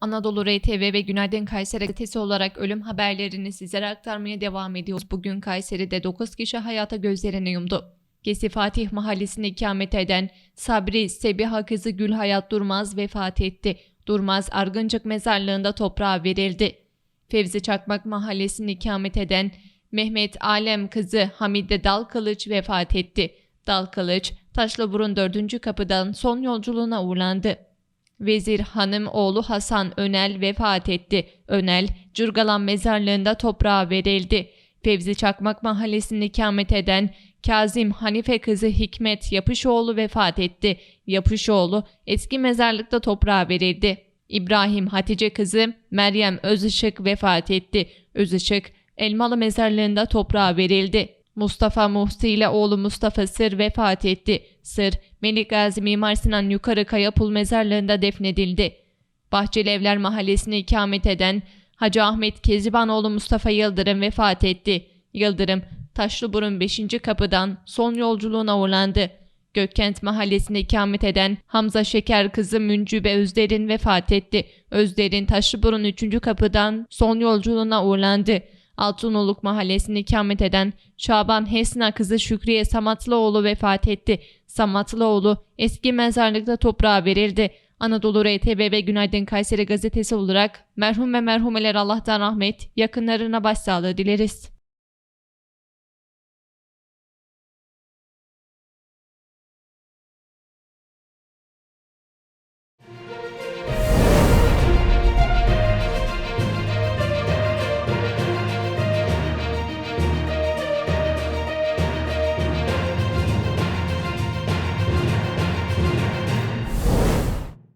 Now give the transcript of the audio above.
Anadolu RTV ve Günaydın Kayseri gazetesi olarak ölüm haberlerini sizlere aktarmaya devam ediyoruz. Bugün Kayseri'de 9 kişi hayata gözlerini yumdu. Gesi Fatih Mahallesi'nde ikamet eden Sabri Sebiha kızı Gülhayat Durmaz vefat etti. Durmaz Argıncık mezarlığında toprağa verildi. Fevzi Çakmak Mahallesi'nde ikamet eden Mehmet Alem kızı Hamide Dalkılıç vefat etti. Dalkılıç, Taşlıburun 4. kapıdan son yolculuğuna uğurlandı. Vezir Hanım oğlu Hasan Önel vefat etti. Önel, Cürgalan mezarlığında toprağa verildi. Fevzi Çakmak mahallesinde ikamet eden Kazım Hanife kızı Hikmet Yapışoğlu vefat etti. Yapışoğlu eski mezarlıkta toprağa verildi. İbrahim Hatice kızı Meryem Özışık vefat etti. Özışık Elmalı mezarlığında toprağa verildi. Mustafa Muhsi ile oğlu Mustafa Sır vefat etti. Sır, Melik Gazi Mimar Sinan Yukarı Kayapul mezarlığında defnedildi. Bahçeli Evler Mahallesi'ne ikamet eden Hacı Ahmet Kezibanoğlu Mustafa Yıldırım vefat etti. Yıldırım, Taşlıburun 5. kapıdan son yolculuğuna uğurlandı. Gökkent Mahallesi'nde ikamet eden Hamza Şeker kızı Müncübe Özder'in vefat etti. Özder'in Taşlıburun 3. kapıdan son yolculuğuna uğurlandı. Altınoluk Mahallesi'nde ikamet eden Şaban Hesna kızı Şükriye Samatlıoğlu vefat etti. Samatlıoğlu eski mezarlıkta toprağa verildi. Anadolu RTV ve Günaydın Kayseri gazetesi olarak merhum ve merhumeler Allah'tan rahmet, yakınlarına başsağlığı dileriz.